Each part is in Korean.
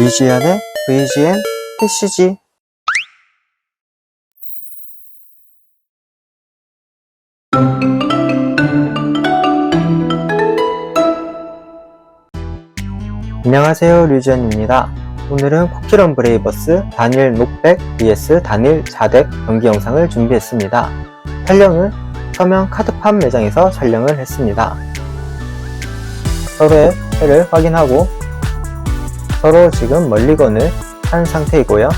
리지안의 VGM PCG 안녕하세요 류지안입니다. 오늘은 쿠키런 브레이버스 단일 녹백 vs 단일 자덱 경기 영상을 준비했습니다. 촬영은 서명 카드팜 매장에서 촬영을 했습니다. 서로의 패를 확인하고 서로 지금 멀리건을 한 상태이고요.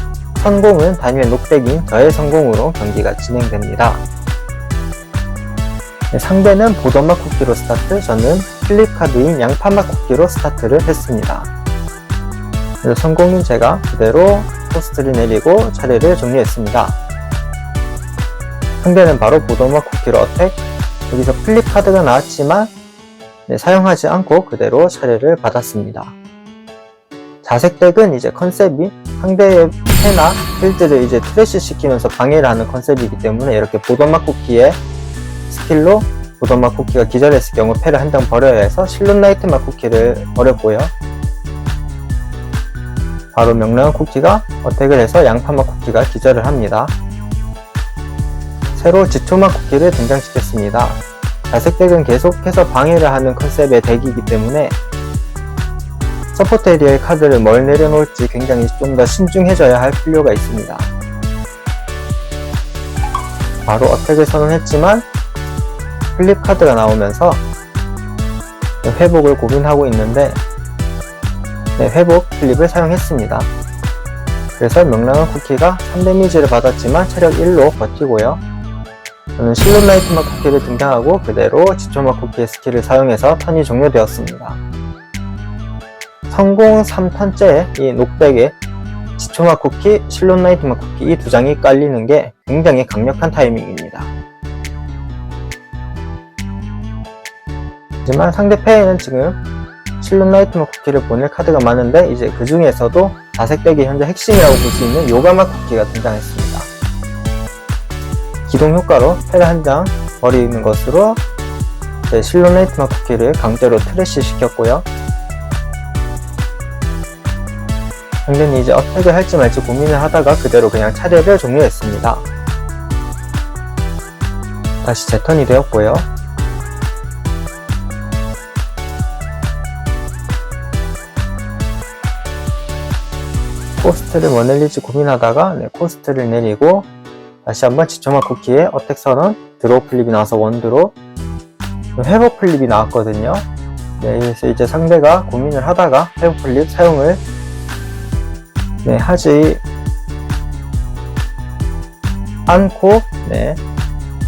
성공은 단일 녹백인 저의 성공으로 경기가 진행됩니다. 네, 상대는 보더맛 쿠키로 스타트, 저는 플립카드인 양파맛 쿠키로 스타트를 했습니다. 그래서 성공인 제가 그대로 포스트를 내리고 차례를 정리했습니다. 상대는 바로 보더맛 쿠키로 어택, 여기서 플립카드가 나왔지만 네, 사용하지 않고 그대로 차례를 받았습니다. 자색 덱은 이제 컨셉이 상대의 패나 필드를 이제 트래시 시키면서 방해를 하는 컨셉이기 때문에 이렇게 보더맛 쿠키의 스킬로 보더맛 쿠키가 기절했을 경우 패를 한 장 버려야 해서 실론 나이트맛 쿠키를 버렸고요. 바로 명랑한 쿠키가 어택을 해서 양파맛 쿠키가 기절을 합니다. 새로 지초맛 쿠키를 등장시켰습니다. 자색 덱은 계속해서 방해를 하는 컨셉의 덱이기 때문에 서포트 에리어의 카드를 뭘 내려놓을지 굉장히 좀 더 신중해져야 할 필요가 있습니다. 바로 어택을 선언했지만 플립 카드가 나오면서 회복을 고민하고 있는데 네, 회복 플립을 사용했습니다. 그래서 명랑한 쿠키가 3데미지를 받았지만 체력 1로 버티고요. 저는 실론 라이트마 쿠키를 등장하고 그대로 지초마 쿠키의 스킬을 사용해서 턴이 종료되었습니다. 성공 3턴째 이 녹백에 지초마 쿠키, 실론 라이트마 쿠키 이 두 장이 깔리는 게 굉장히 강력한 타이밍입니다. 하지만 상대 패에는 지금 실론 라이트마 쿠키를 보낼 카드가 많은데 이제 그 중에서도 자색덱이 현재 핵심이라고 볼 수 있는 요가마 쿠키가 등장했습니다. 기동 효과로 패를 한 장 버리는 것으로 실론 라이트마 쿠키를 강제로 트래시 시켰고요. 상대는 이제 어택을 할지 말지 고민을 하다가 그대로 그냥 차례를 종료했습니다. 다시 제 턴이 되었고요. 코스트를 뭐 내릴지 고민하다가 네, 코스트를 내리고 다시 한번 지초마 쿠키의 어택 선언 드로우 플립이 나와서 원드로 회복 플립이 나왔거든요. 네, 그래서 이제 상대가 고민을 하다가 회복 플립 사용을 네, 하지 않고 네,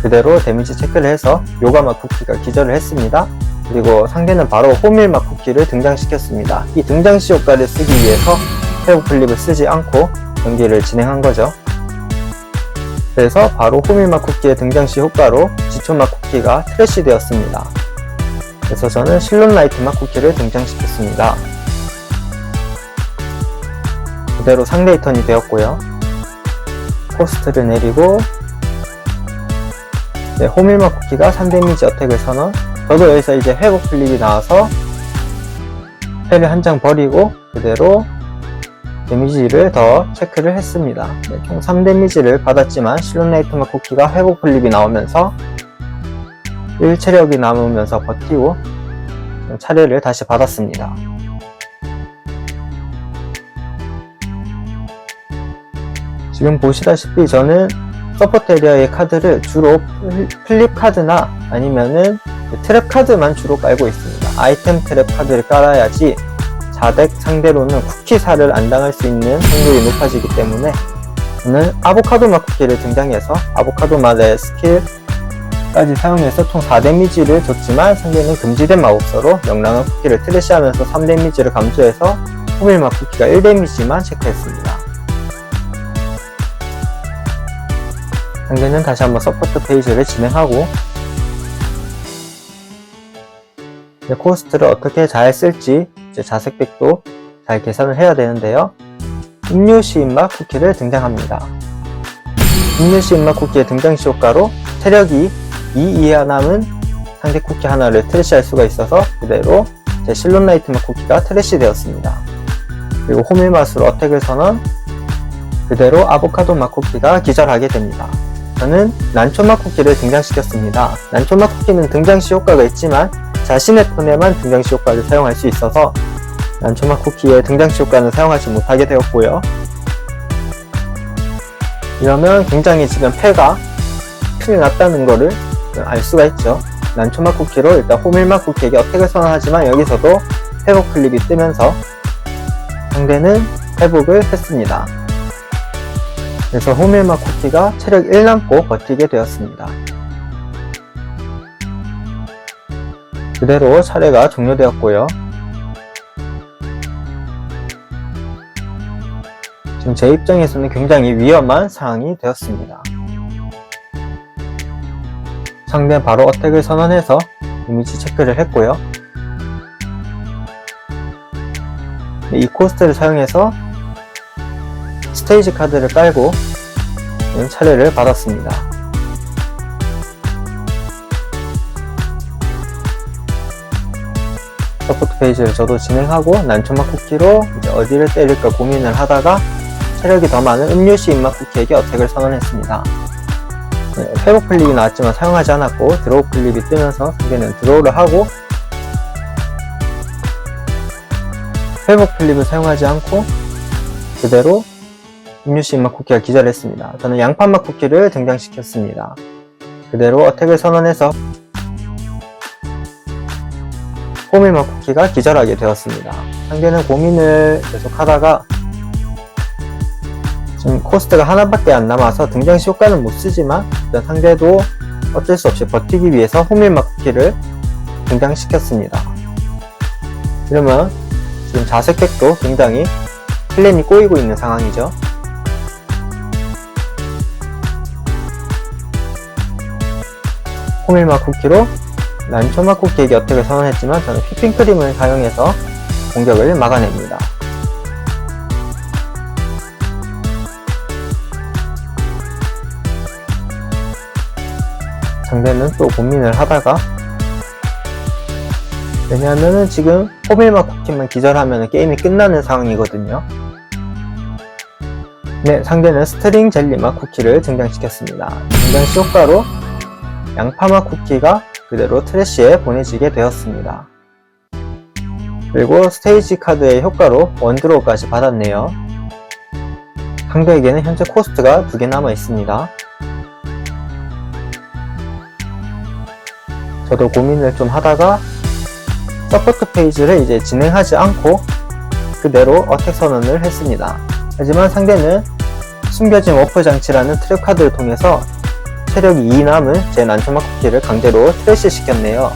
그대로 데미지 체크를 해서 요가마 쿠키가 기절을 했습니다. 그리고 상대는 바로 호밀마 쿠키를 등장시켰습니다. 이 등장시 효과를 쓰기 위해서 회복 플립을 쓰지 않고 경기를 진행한 거죠. 그래서 바로 호밀마 쿠키의 등장시 효과로 지초마 쿠키가 트래시 되었습니다. 그래서 저는 실론 라이트마 쿠키를 등장시켰습니다. 그대로 상대의 턴이 되었고요. 코스트를 내리고 네, 호밀마 쿠키가 3 데미지 어택을 선언 저도 여기서 이제 회복 플립이 나와서 패를 한 장 버리고 그대로 데미지를 더 체크를 했습니다. 네, 총 3데미지를 받았지만 실론레이트마 쿠키가 회복 플립이 나오면서 1체력이 남으면서 버티고 차례를 다시 받았습니다. 지금 보시다시피 저는 서포트 에리어의 카드를 주로 플립 카드나 아니면은 트랩 카드만 주로 깔고 있습니다. 아이템 트랩 카드를 깔아야지 자덱 상대로는 쿠키사를 안 당할 수 있는 확률이 높아지기 때문에 저는 아보카도 맛 쿠키를 등장해서 아보카도 맛의 스킬까지 사용해서 총 4데미지를 줬지만 상대는 금지된 마법서로 명랑한 쿠키를 트래시하면서 3데미지를 감소해서 호밀 맛 쿠키가 1데미지만 체크했습니다. 상대는 다시 한번 서포트 페이지를 진행하고 코스트를 어떻게 잘 쓸지 이제 자색백도 잘 계산을 해야 되는데요. 음료시 입맛 쿠키를 등장합니다. 음료시 입맛 쿠키의 등장 시 효과로 체력이 2 이하 남은 상대 쿠키 하나를 트래시할 수가 있어서 그대로 제 실론라이트 맛 쿠키가 트래시 되었습니다. 그리고 호밀맛으로 어택을 선언 그대로 아보카도 맛 쿠키가 기절하게 됩니다. 저는 난초맛 쿠키를 등장시켰습니다. 난초맛 쿠키는 등장시 효과가 있지만 자신의 톤에만 등장시 효과를 사용할 수 있어서 난초맛 쿠키의 등장시 효과는 사용하지 못하게 되었고요. 이러면 굉장히 지금 패가 큰일 났다는 거를 알 수가 있죠. 난초맛 쿠키로 일단 호밀맛 쿠키에게 어택을 선언하지만 여기서도 회복 클립이 뜨면서 상대는 회복을 했습니다. 그래서 호밀맛 쿠키가 체력 1 남고 버티게 되었습니다. 그대로 차례가 종료되었고요. 지금 제 입장에서는 굉장히 위험한 상황이 되었습니다. 상대 바로 어택을 선언해서 이미지 체크를 했고요. 네, 이 코스트를 사용해서 스테이지 카드를 깔고 차례를 받았습니다. 서포트 페이지를 저도 진행하고 난초맛 쿠키로 이제 어디를 때릴까 고민을 하다가 체력이 더 많은 음료시 입맛 쿠키에게 어택을 선언했습니다. 네, 회복 클립이 나왔지만 사용하지 않았고 드로우 클립이 뜨면서 상대는 드로우를 하고 회복 클립을 사용하지 않고 그대로 음료시 입맛 쿠키가 기절했습니다. 저는 양파 맛 쿠키를 등장시켰습니다. 그대로 어택을 선언해서 호밀맛 쿠키가 기절하게 되었습니다. 상대는 고민을 계속 하다가 지금 코스트가 하나밖에 안 남아서 등장시 효과는 못 쓰지만 일단 상대도 어쩔 수 없이 버티기 위해서 호밀 맛 쿠키를 등장시켰습니다. 이러면 지금 자색객도 굉장히 플랜이 꼬이고 있는 상황이죠. 호밀맛 쿠키로 난 초맛 쿠키에게 어택을 선언했지만 저는 휘핑크림을 사용해서 공격을 막아냅니다. 상대는 또 고민을 하다가 왜냐하면은 지금 호밀맛 쿠키만 기절하면 게임이 끝나는 상황이거든요. 네, 상대는 스트링 젤리맛 쿠키를 등장시켰습니다. 등장시 효과로 양파맛 쿠키가 그대로 트래쉬에 보내지게 되었습니다. 그리고 스테이지 카드의 효과로 원드로우까지 받았네요. 상대에게는 현재 코스트가 두 개 남아 있습니다. 저도 고민을 좀 하다가 서포트 페이지를 이제 진행하지 않고 그대로 어택 선언을 했습니다. 하지만 상대는 숨겨진 워프 장치라는 트랩 카드를 통해서 체력이 2 남은 제 난초마 쿠키를 강제로 트래시 시켰네요.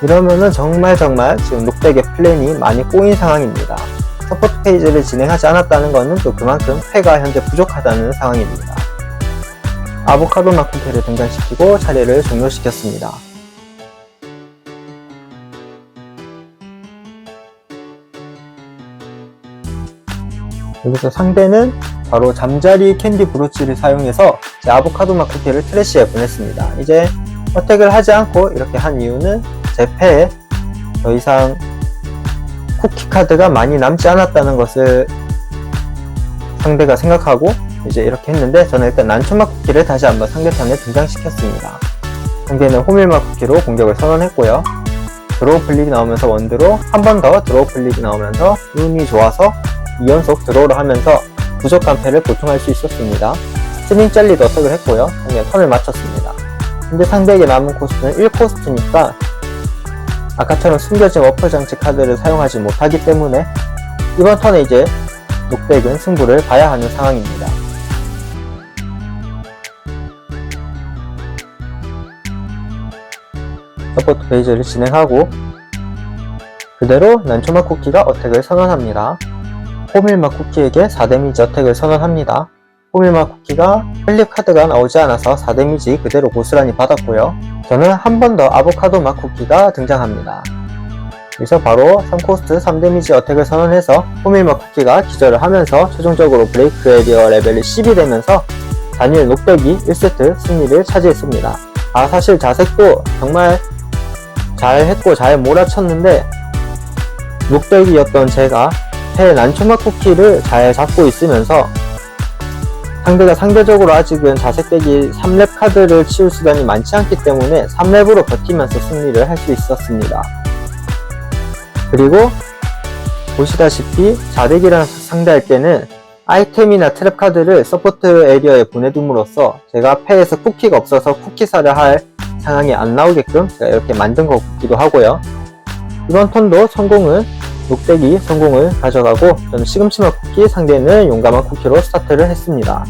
이러면은 정말 정말 지금 룩백의 플랜이 많이 꼬인 상황입니다. 서포트 페이지를 진행하지 않았다는 것은 또 그만큼 패가 현재 부족하다는 상황입니다. 아보카도 마쿠키를 등장시키고 차례를 종료시켰습니다. 여기서 상대는 바로 잠자리 캔디 브로치를 사용해서 제 아보카도 맛 쿠키를 트래시에 보냈습니다. 이제 어택을 하지 않고 이렇게 한 이유는 제 패에 더 이상 쿠키 카드가 많이 남지 않았다는 것을 상대가 생각하고 이제 이렇게 했는데 저는 일단 난초맛 쿠키를 다시 한번 상대편에 등장시켰습니다. 상대는 호밀맛 쿠키로 공격을 선언했고요. 드로우 플립이 나오면서 원드로 한 번 더 드로우 플립이 나오면서 운이 좋아서 2연속 드로우를 하면서 부족한 패를 보충할 수 있었습니다. 스트링 젤리도 어택을 했고요. 상대 턴을 마쳤습니다. 근데 상대에게 남은 코스트는 1코스트니까 아까처럼 숨겨진 워플 장치 카드를 사용하지 못하기 때문에 이번 턴에 이제 녹백은 승부를 봐야 하는 상황입니다. 서포트 페이지를 진행하고 그대로 난초맛 쿠키가 어택을 선언합니다. 호밀맛 쿠키에게 4데미지 어택을 선언합니다. 호밀맛 쿠키가 클립 카드가 나오지 않아서 4데미지 그대로 고스란히 받았고요. 저는 한 번 더 아보카도 맛 쿠키가 등장합니다. 그래서 바로 3코스트 3데미지 어택을 선언해서 호밀맛 쿠키가 기절을 하면서 최종적으로 브레이크 에리어 레벨이 10이 되면서 다니엘 녹백이 1세트 승리를 차지했습니다. 아 사실 자색도 정말 잘 했고 잘 몰아쳤는데 녹백이었던 제가 앞에 난초막 쿠키를 잘 잡고 있으면서 상대가 상대적으로 아직은 자색대기 3렙 카드를 치울 수단이 많지 않기 때문에 3렙으로 버티면서 승리를 할 수 있었습니다. 그리고 보시다시피 자덱이랑 상대할 때는 아이템이나 트랩 카드를 서포트 에리어에 보내둠으로써 제가 패에서 쿠키가 없어서 쿠키사를 할 상황이 안 나오게끔 제가 이렇게 만든 거기도 하고요. 이번 턴도 성공은 녹대기 성공을 가져가고 저는 시금치맛 쿠키 상대는 용감한 쿠키로 스타트를 했습니다.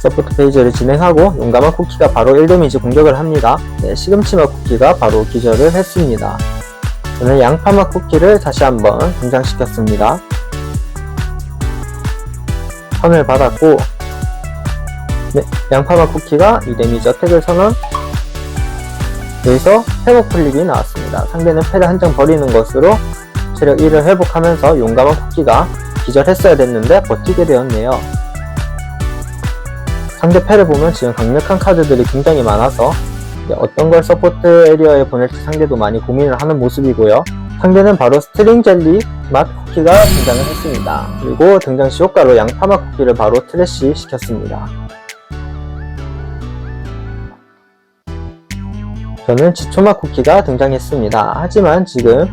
서포트 페이지를 진행하고 용감한 쿠키가 바로 1데미지 공격을 합니다. 네, 시금치맛 쿠키가 바로 기절을 했습니다. 저는 양파맛 쿠키를 다시 한번 등장시켰습니다. 선을 받았고 네, 양파맛 쿠키가 2데미지 어택을 선언 여기서 회복 플립이 나왔습니다. 상대는 패를 한 장 버리는 것으로 체력 1을 회복하면서 용감한 쿠키가 기절했어야 됐는데 버티게 되었네요. 상대 패를 보면 지금 강력한 카드들이 굉장히 많아서 어떤 걸 서포트 에리어에 보낼지 상대도 많이 고민을 하는 모습이고요. 상대는 바로 스트링 젤리 맛 쿠키가 등장을 했습니다. 그리고 등장 시 효과로 양파맛 쿠키를 바로 트래시 시켰습니다. 저는 지초맛 쿠키가 등장했습니다. 하지만 지금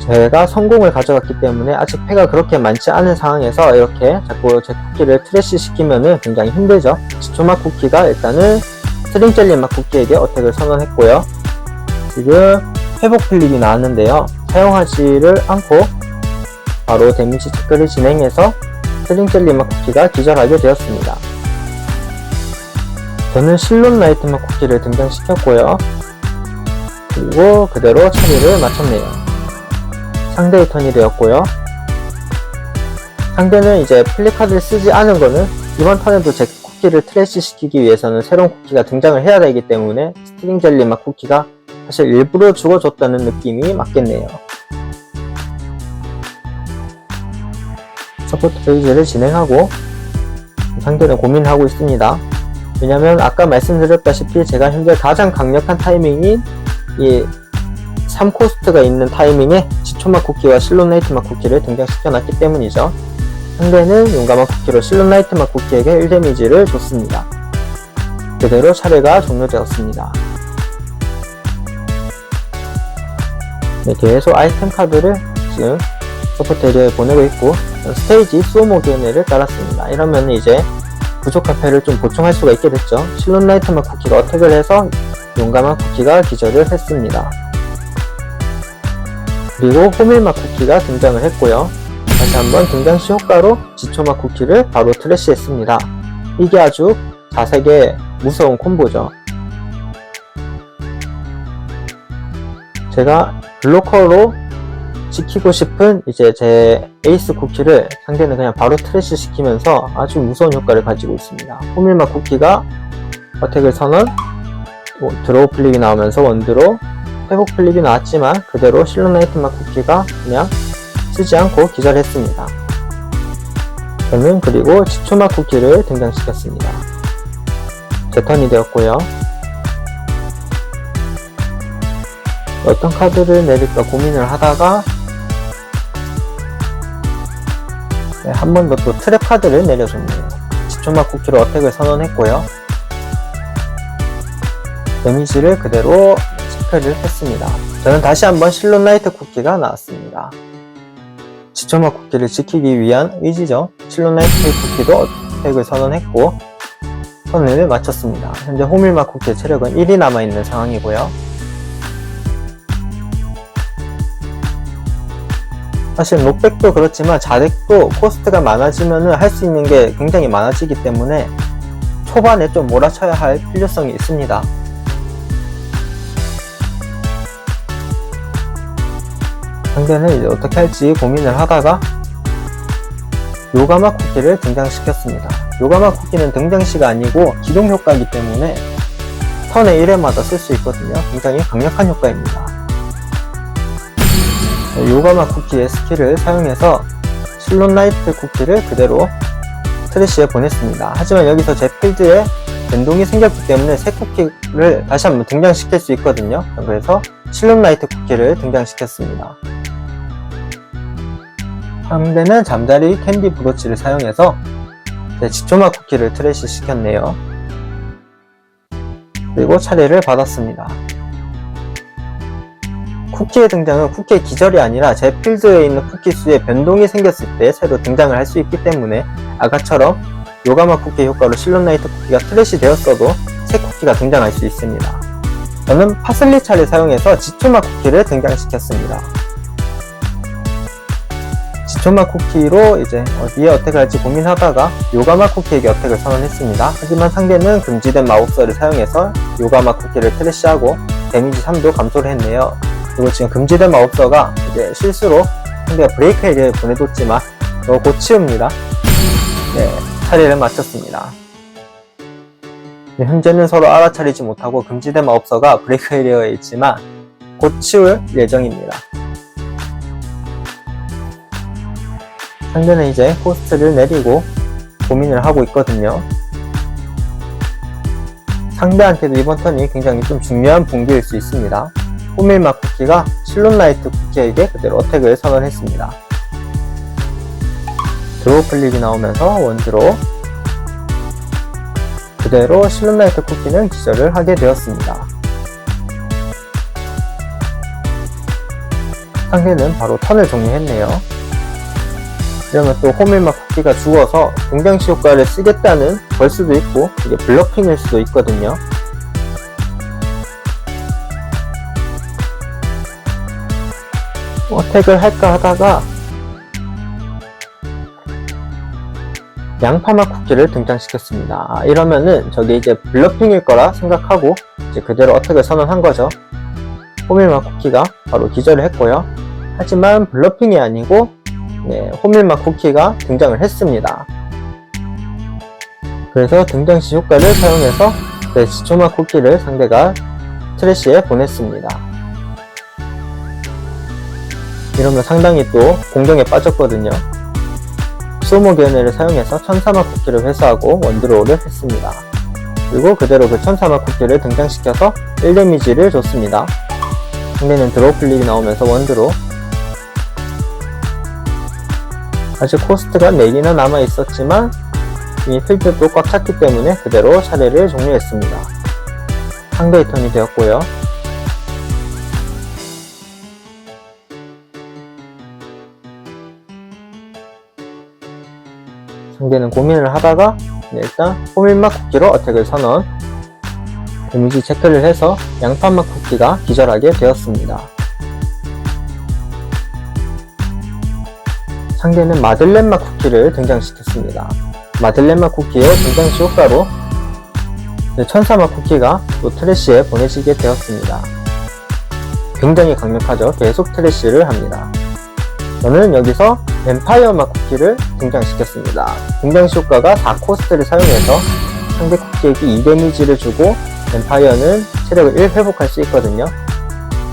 제가 성공을 가져갔기 때문에 아직 패가 그렇게 많지 않은 상황에서 이렇게 자꾸 제 쿠키를 트래시 시키면은 굉장히 힘들죠. 지초맛 쿠키가 일단은 스트링 젤리 맛 쿠키에게 어택을 선언했고요. 지금 회복 플립이 나왔는데요. 사용하지를 않고 바로 데미지 체크를 진행해서 스트링 젤리 맛 쿠키가 기절하게 되었습니다. 저는 실론 라이트 맛 쿠키를 등장시켰고요. 그리고 그대로 처리를 마쳤네요. 상대의 턴이 되었고요. 상대는 이제 플리카드를 쓰지 않은 거는 이번 턴에도 제 쿠키를 트래시 시키기 위해서는 새로운 쿠키가 등장을 해야 되기 때문에 스트링 젤리 맛 쿠키가 사실 일부러 죽어줬다는 느낌이 맞겠네요. 서포트 페이지를 진행하고 상대는 고민하고 있습니다. 왜냐면 아까 말씀드렸다시피 제가 현재 가장 강력한 타이밍인 이 3코스트가 있는 타이밍에 지초맛 쿠키와 실론라이트 맛 쿠키를 등장시켜놨기 때문이죠. 상대는 용감한 쿠키로 실론라이트 맛 쿠키에게 1데미지를 줬습니다. 그대로 차례가 종료되었습니다. 네, 계속 아이템 카드를 지금 서포트 에리어에 보내고 있고 스테이지 수호모 기운회를 깔았습니다. 이러면 이제 부족한 패를 좀 보충할 수가 있게 됐죠. 실론라이트 맛 쿠키가 어택을 해서 용감한 쿠키가 기절을 했습니다. 그리고 호밀맛 쿠키가 등장을 했고요. 다시 한번 등장 시 효과로 지초맛 쿠키를 바로 트래시했습니다. 이게 아주 자색의 무서운 콤보죠. 제가 블로커로 지키고 싶은 이제 제 에이스 쿠키를 상대는 그냥 바로 트래시 시키면서 아주 무서운 효과를 가지고 있습니다. 호밀맛 쿠키가 어택을 선언, 뭐 드로우 플릭이 나오면서 원드로 회복 플립이 나왔지만 그대로 실로나이트 맛 쿠키가 그냥 쓰지 않고 기절했습니다. 저는 그리고 지초맛 쿠키를 등장시켰습니다. 제 턴이 되었고요. 어떤 카드를 내릴까 고민을 하다가 네, 한 번 더 또 트랩 카드를 내려줬네요. 지초맛 쿠키로 어택을 선언했고요. 데미지를 그대로 체크를 했습니다. 저는 다시 한번 실론 라이트 쿠키가 나왔습니다. 지초맛 쿠키를 지키기 위한 의지죠. 실론 라이트 쿠키도 어택을 선언했고 선을 마쳤습니다. 현재 호밀맛 쿠키의 체력은 1이 남아있는 상황이고요. 사실 록백도 그렇지만 자덱도 코스트가 많아지면 할 수 있는 게 굉장히 많아지기 때문에 초반에 좀 몰아쳐야 할 필요성이 있습니다. 상대는 이제 어떻게 할지 고민을 하다가 요가마 쿠키를 등장시켰습니다. 요가마 쿠키는 등장시가 아니고 기동 효과이기 때문에 턴의 1회마다 쓸 수 있거든요. 굉장히 강력한 효과입니다. 요가마 쿠키의 스킬을 사용해서 실론 라이트 쿠키를 그대로 트래시에 보냈습니다. 하지만 여기서 제 필드에 변동이 생겼기 때문에 새 쿠키를 다시 한번 등장시킬 수 있거든요. 그래서 실룸라이트 쿠키를 등장시켰습니다. 상대는 잠자리 캔디 브로치를 사용해서 제 지초마 쿠키를 트래시 시켰네요. 그리고 차례를 받았습니다. 쿠키의 등장은 쿠키의 기절이 아니라 제 필드에 있는 쿠키 수에 변동이 생겼을 때 새로 등장을 할 수 있기 때문에 아까처럼 요가마 쿠키 효과로 실론라이트 쿠키가 트래시 되었어도 새 쿠키가 등장할 수 있습니다. 저는 파슬리 차를 사용해서 지초마 쿠키를 등장시켰습니다. 지초마 쿠키로 이제 어디에 어택을 할지 고민하다가 요가마 쿠키에게 어택을 선언했습니다. 하지만 상대는 금지된 마법서를 사용해서 요가마 쿠키를 트래시하고 데미지 3도 감소를 했네요. 그리고 지금 금지된 마법서가 이제 실수로 상대가 브레이크 에리어에 보내뒀지만 이거 곧 치웁니다. 네, 차례를 마쳤습니다. 네, 현재는 서로 알아차리지 못하고 금지된 마법서가 브레이크 에리어에 있지만 곧 치울 예정입니다. 상대는 이제 코스트를 내리고 고민을 하고 있거든요. 상대한테도 이번 턴이 굉장히 좀 중요한 분기일 수 있습니다. 호밀맛 쿠키가 실론라이트 쿠키에게 그대로 어택을 선언했습니다. 드로우 플립이 나오면서 원드로 그대로 실론라이트 쿠키는 기절을 하게 되었습니다. 상대는 바로 턴을 종료했네요. 이러면 또 호밀맛 쿠키가 죽어서 동장시 효과를 쓰겠다는 걸 수도 있고 이게 블러핑일 수도 있거든요. 어택을 할까 하다가 양파맛 쿠키를 등장시켰습니다. 아, 이러면은 저게 이제 블러핑일 거라 생각하고 이제 그대로 어택을 선언한 거죠. 호밀맛 쿠키가 바로 기절을 했고요. 하지만 블러핑이 아니고 네, 호밀맛 쿠키가 등장을 했습니다. 그래서 등장시 효과를 사용해서 네, 지초맛 쿠키를 상대가 트래시에 보냈습니다. 이러면 상당히 또 공격에 빠졌거든요. 수모 견해를 사용해서 천사막 쿠키를 회수하고 원드로우를 했습니다. 그리고 그대로 그 천사막 쿠키를 등장시켜서 1데미지를 줬습니다. 상대는 드로우 플립이 나오면서 원드로 아직 코스트가 4개나 남아 있었지만 이미 필드도 꽉 찼기 때문에 그대로 차례를 종료했습니다. 상대의 턴이 되었고요. 상대는 고민을 하다가 네, 일단 호밀맛 쿠키로 어택을 선언 데미지 체크를 해서 양파맛 쿠키가 기절하게 되었습니다. 상대는 마들렌맛 쿠키를 등장시켰습니다. 마들렌맛 쿠키의 등장시 효과로 네, 천사맛 쿠키가 또 트래쉬에 보내지게 되었습니다. 굉장히 강력하죠. 계속 트래쉬를 합니다. 저는 여기서 뱀파이어 맛 쿠키를 등장시켰습니다. 등장시 효과가 4코스트를 사용해서 상대 쿠키에게 2데미지를 주고 뱀파이어는 체력을 1 회복할 수 있거든요.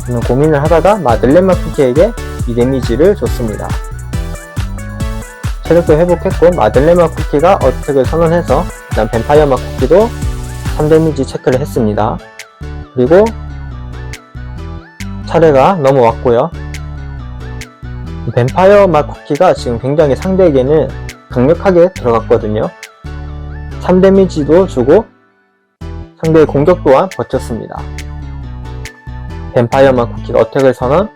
저는 고민을 하다가 마들렌 맛 쿠키에게 2데미지를 줬습니다. 체력도 회복했고 마들렌 맛 쿠키가 어택을 선언해서 일단 뱀파이어 맛 쿠키도 3데미지 체크를 했습니다. 그리고 차례가 넘어왔고요. 뱀파이어 맛 쿠키가 지금 굉장히 상대에게는 강력하게 들어갔거든요. 3데미지도 주고 상대의 공격 또한 버텼습니다. 뱀파이어 맛 쿠키가 어택을 선언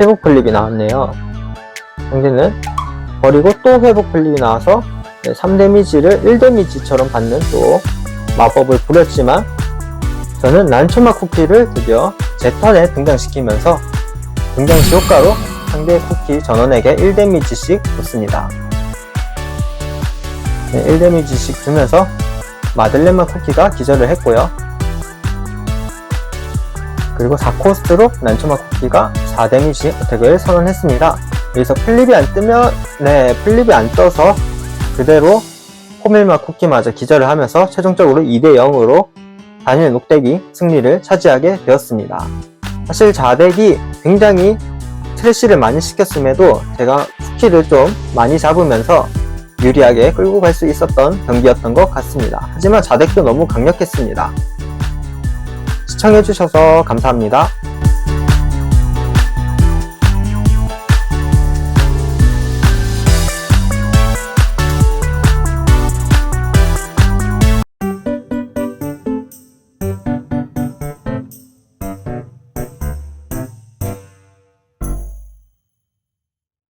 회복 플립이 나왔네요. 상대는 버리고 또 회복 플립이 나와서 3데미지를 1데미지처럼 받는 또 마법을 부렸지만 저는 란초마 쿠키를 드디어 제 턴에 등장시키면서 등장시 효과로 상대 쿠키 전원에게 1데미지씩 줬습니다. 네, 1데미지씩 주면서 마들렌마 쿠키가 기절을 했고요. 그리고 4코스트로 난초마 쿠키가 4데미지 어택을 선언했습니다. 여기서 플립이 안 뜨면, 네, 플립이 안 떠서 그대로 호밀마 쿠키마저 기절을 하면서 최종적으로 2대 0으로 단일 녹대기 승리를 차지하게 되었습니다. 사실 자덱이 굉장히 트래쉬를 많이 시켰음에도 제가 쿠키를 좀 많이 잡으면서 유리하게 끌고 갈 수 있었던 경기였던 것 같습니다. 하지만 자덱도 너무 강력했습니다. 시청해주셔서 감사합니다.